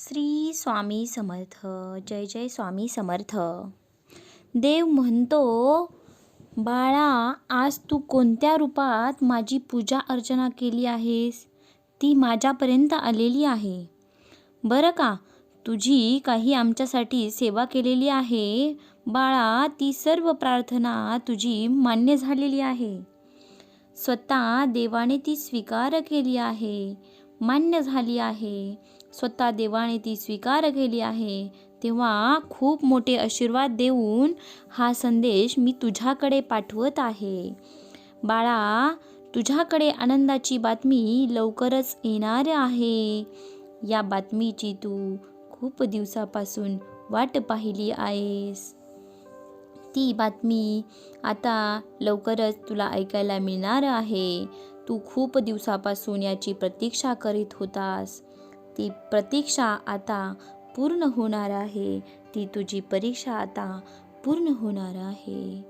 श्री स्वामी समर्थ जय जय स्वामी समर्थ. देव म्हणतो बाळा आज तू कोणत्या रूपात माझी पूजा अर्चना केली आहेस? ती माझ्यापर्यंत आलेली आहे. बरं का तुझी काही आमच्यासाठी सेवा केलेली आहे. बाळा ती सर्व प्रार्थना तुझी मान्य झालेली आहे. स्वतः देवाने ती स्वीकार केली आहे. मान्य झाली आहे. स्वतः देवाने ती स्वीकार केली आहे तेव्हा खूप मोठे आशीर्वाद देऊन हा संदेश मी तुझ्याकडे पाठवत आहे. बाळा तुझ्याकडे आनंदाची बातमी लवकरच येणार आहे. या बातमीची तू खूप दिवसापासून वाट पाहिली आहेस. ती बातमी आता लवकरच तुला ऐकायला मिळणार आहे. तू खूप दिवसापासून याची प्रतीक्षा करीत होतास. ती प्रतीक्षा आता पूर्ण होणार आहे. ती तुझी परीक्षा आता पूर्ण होणार आहे.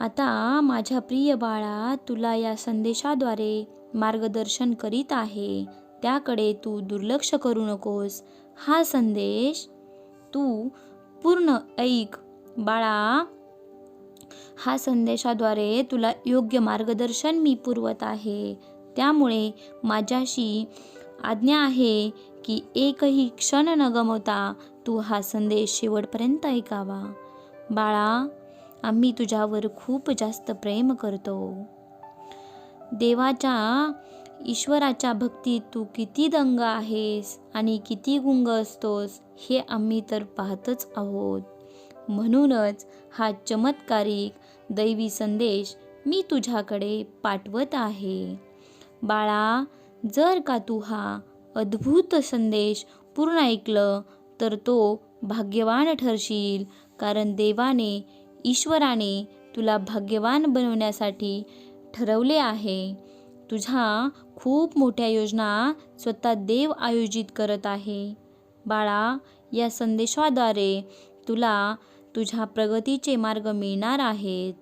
आता माझ्या प्रिय बाळा तुला या संदेशाद्वारे मार्गदर्शन करीत आहे. त्याकडे तू दुर्लक्ष करू नकोस. हा संदेश तू पूर्ण ऐक. बाळा हा संदेशाद्वारे तुला योग्य मार्गदर्शन मी पुरवत आहे. त्यामुळे माझ्याशी आज्ञा आहे की एकही क्षण न गमवता तू हा संदेश शेवटपर्यंत ऐकावा. बाळा आम्ही तुझ्यावर खूप जास्त प्रेम करतो. देवाच्या ईश्वराच्या भक्तीत तू किती दंग आहेस आणि किती गुंग असतोस हे आम्ही तर पाहतच आहोत. म्हणूनच हा चमत्कारिक दैवी संदेश मी तुझ्याकडे पाठवत आहे. बाळा जर का तू हा अद्भुत संदेश पूर्ण ऐकलं तर तो भाग्यवान ठरशील. कारण देवाने ईश्वराने तुला भाग्यवान बनवण्यासाठी ठरवले आहे. तुझ्या खूप मोठ्या योजना स्वतः देव आयोजित करत आहे. बाळा या संदेशाद्वारे तुला तुझ्या प्रगतीचे मार्ग मिळणार आहेत.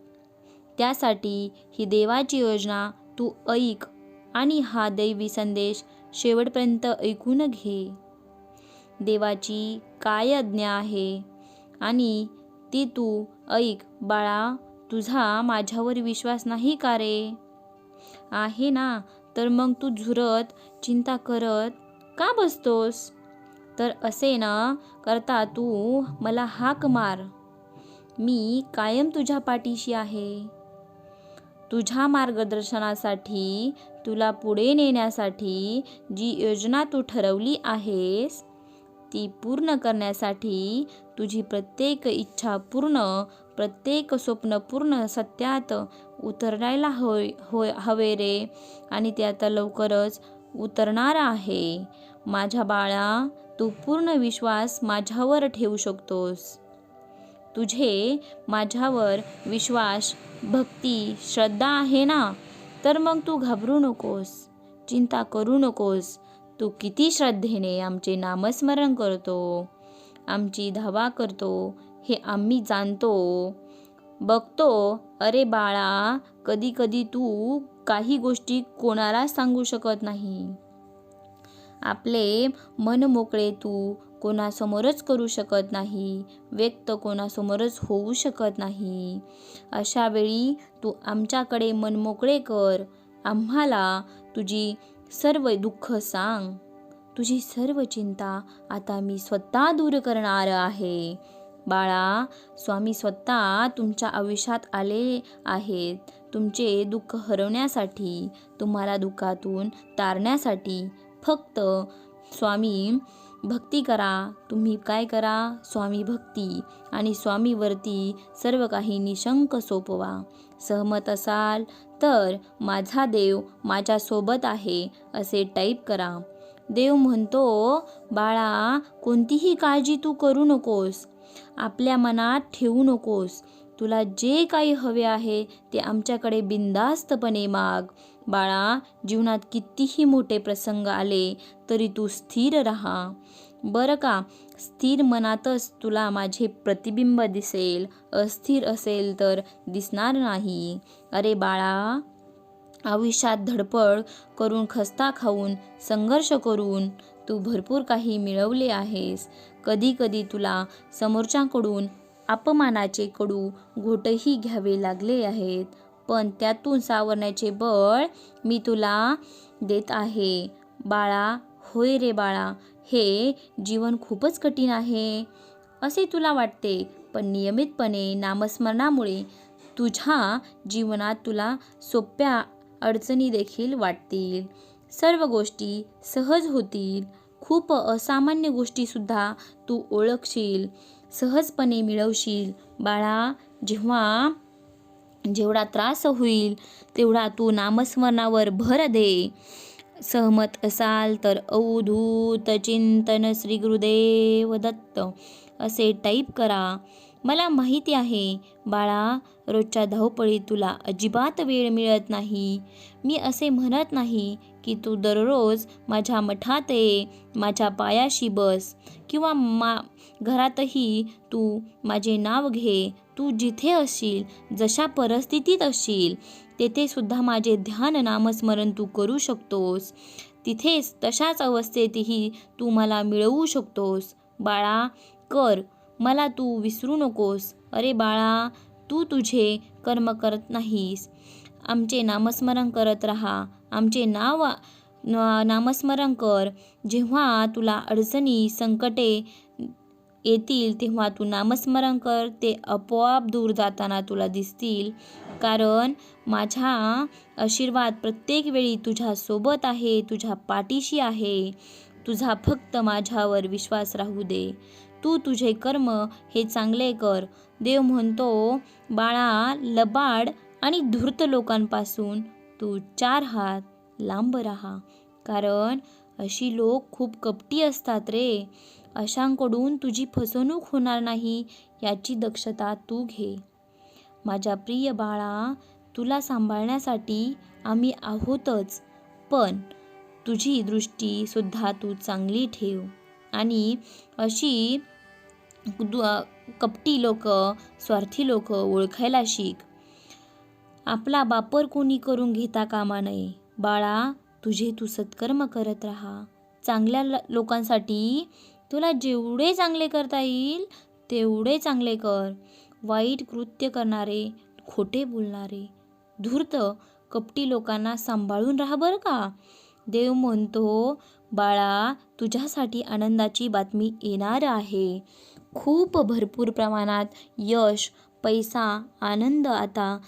त्यासाठी ही देवाची योजना तू ऐक. आणि हा दैवी संदेश शेवटपर्यंत ऐकून घे. देवाची काय आज्ञा आहे? आणि ती तू ऐक बाळा तुझा माझ्यावर विश्वास नाही का रे? आहे ना? तर मग तू झुरत चिंता करत का बसतोस? तर असे ना? करता तू मला हाक मार. मी कायम तुझ्या पाठीशी आहे. तुझ्या मार्गदर्शनासाठी तुला पुढे नेण्यासाठी जी योजना तू ठरवली आहेस ती पूर्ण करण्यासाठी तुझी प्रत्येक इच्छा पूर्ण प्रत्येक स्वप्न पूर्ण सत्यात उतरायला होय होय हवे रे. आणि ते आता लवकरच उतरणार आहे. माझ्या बाळा तू पूर्ण विश्वास माझ्यावर ठेवू शकतोस. तुझे माझ्यावर विश्वास भक्ती श्रद्धा आहे ना? तर मग तू घाबरू नकोस चिंता करू नकोस. तू किती श्रद्धेने आमचे नामस्मरण करतो आमची धावा करतो हे आम्ही जाणतो. बघतो अरे बाळा कधी कधी तू काही गोष्टी कोणाला सांगू शकत नाही. आपले मन मोकळे तू कोणासमोरच करू शकत नाही व्यक्त कोणासमोरच होऊ शकत नाही. अशा वेळी तू आमच्याकडे मन मोकळे कर. आम्हाला तुझी सर्व दुःख सांग. तुझी सर्व चिंता आता मी स्वतः दूर करणार आहे. बाळा स्वामी स्वतः तुमच्या आयुष्यात आले आहेत. तुमचे दुःख हरवण्यासाठी तुम्हाला दुःखातून तारण्यासाठी फक्त स्वामी भक्ती करा. तुम्ही काय करा? स्वामी भक्ती आणि स्वामीवरती सर्व काही निशंक सोपवा. सहमत असाल तर माझा देव माझ्यासोबत आहे असे टाईप करा. देव म्हणतो बाळा कोणतीही काळजी तू करू नकोस. आपल्या मनात ठेवू नकोस. तुला जे काही हवे आहे ते आमच्याकडे बिंदास्तपणे माग. बाळा जीवनात कितीही मोठे प्रसंग आले तरी तू स्थिर राहा. बरं का? स्थिर मनातच तुला माझे प्रतिबिंब दिसेल. अस्थिर असेल तर दिसणार नाही. अरे बाळा आयुष्यात धडपड करून खस्ता खाऊन संघर्ष करून तू भरपूर काही मिळवले आहेस. कधी कधी तुला समोरच्याकडून अपमानाचे कडू घोटही घ्यावे लागले आहेत. पण त्यातून सावरण्याचे बळ मी तुला देत आहे. बाळा होय रे बाळा हे जीवन खूपच कठीण आहे. असे तुला वाटते पण नियमितपणे नामस्मरणामुळे तुझ्या जीवनात तुला सोप्या अडचणी देखील वाटतील. सर्व गोष्टी सहज होतील. खूप असामान्य गोष्टीसुद्धा तू ओळखशील. सहजपणे मिळवशील. बाळा जेव्हा जेवढा त्रास होईल तेवढा तू नामस्मरणावर भर दे. सहमत असाल तर अवधूत चिंतन श्री गुरुदेव दत्त असे टाईप करा. मला माहिती आहे बाळा रोजच्या धावपळीत तुला अजिबात वेळ मिळत नाही. मी असे म्हणत नाही की तू दररोज माझ्या मठात ये माझ्या पायाशी बस. किंवा मा घरातही तू माझे नाव घे तू जिथे असशील जशा परिस्थितीत असशील तेथे सुद्धा माझे ध्यान नामस्मरण तू करू शकतोस. तिथेच तशाच अवस्थेतही तू मला मिळवू शकतोस. बाळा कर मला तू विसरू नकोस. अरे बाळा तू तुझे कर्म करत नाहीस. आमचे नामस्मरण करत राहा. आमचे नाव नामस्मरण कर. जेव्हा तुला अडचणी संकटे येतील तेव्हा तू नामस्मरण कर. ते आपोआप दूर जाताना तुला दिसतील. कारण माझा आशीर्वाद प्रत्येक वेळी तुझ्यासोबत आहे तुझ्या पाठीशी आहे. तुझा फक्त माझ्यावर विश्वास राहू दे. तू तुझे कर्म हे चांगले कर. देव म्हणतो बाळा लबाड आणि धूर्त लोकांपासून तू चार हात लांब राहा. कारण अशी लोक खूप कपटी असतात रे. अशांकडून तुझी फसवणूक होणार नाही याची दक्षता तू घे. माझ्या प्रिय बाळा तुला सांभाळण्यासाठी आम्ही आहोतच पण तुझी दृष्टीसुद्धा तू चांगली ठेव. आणि अशी दु- कपटी लोक स्वार्थी लोक ओळखायला शिक. आपला वापर कोणी करून घेता कामा नये. बाळा तुझे तू सत्कर्म करत राहा. चांगल्या लोकांसाठी तुला जेवढे चांगले करता येईल तेवढे चांगले कर. वाईट कृत्य करणारे खोटे बोलणारे धूर्त कपटी लोकांना सांभाळून राहा बरं का. देव म्हणतो बाळा तुझ्यासाठी आनंदाची बातमी येणार आहे. खूप भरपूर प्रमाणात यश पैसा आनंद आता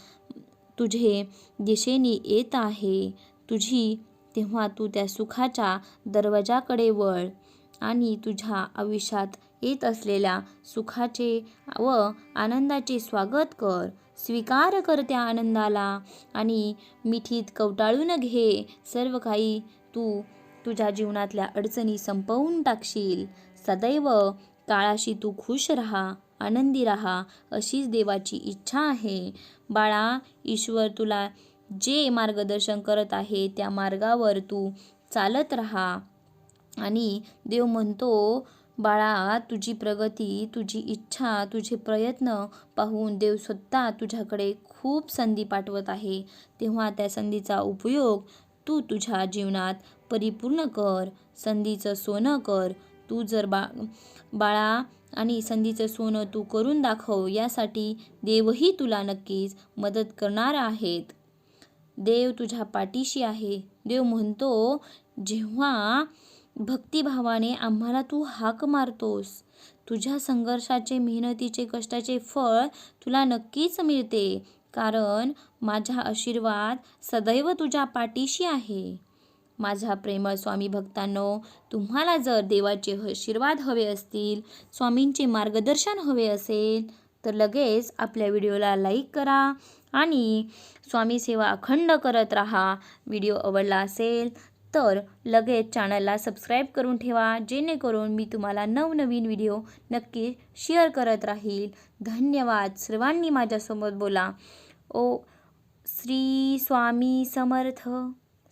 तुझे दिशेने येत आहे. तुझी तेव्हा तू त्या सुखाच्या दरवाजाकडे वळ आणि तुझ्या आयुष्यात येत असलेल्या सुखाचे व आनंदाचे स्वागत कर. स्वीकार कर त्या आनंदाला आणि मिठीत कवटाळून घे. सर्व काही तू तुझ्या जीवनातल्या अडचणी संपवून टाकशील. सदैव काळाशी तू खुश राहा आनंदी राहा अशीच देवाची इच्छा आहे. बाळा ईश्वर तुला जे मार्गदर्शन करत आहे त्या मार्गावर तू चालत राहा. आणि देव म्हणतो बाळा तुझी प्रगती तुझी इच्छा तुझे प्रयत्न पाहून देव स्वतः तुझ्याकडे खूप संधी पाठवत आहे. तेव्हा त्या संधीचा उपयोग तू तुझ्या जीवनात परिपूर्ण कर संधीचं सोनं कर तू जर बा बाळा आणि संधीचं सोनं तू करून दाखव यासाठी देवही तुला नक्कीच मदत करणार आहेत. देव तुझ्या पाठीशी आहे. देव म्हणतो जेव्हा भक्तिभावाने आम्हाला तू हाक मारतोस तुझ्या संघर्षाचे मेहनतीचे कष्टाचे फळ तुला नक्कीच मिळते कारण माझा आशीर्वाद सदैव तुझ्या पाठीशी आहे. माझा प्रेमळ स्वामी भक्तांनो तुम्हाला जर देवाचे आशीर्वाद हवे असतील स्वामींचे मार्गदर्शन हवे असेल तर लगेच आपल्या व्हिडिओला लाईक करा आणि स्वामी सेवा अखंड करत राहा. व्हिडिओ आवडला असेल तर लगेच चॅनलला सबस्क्राईब करून ठेवा जेणेकरून मी तुम्हाला नवनवीन व्हिडिओ नक्की शेअर करत राहील. धन्यवाद. सर्वांनी माझ्यासोबत बोला. ओ श्री स्वामी समर्थ.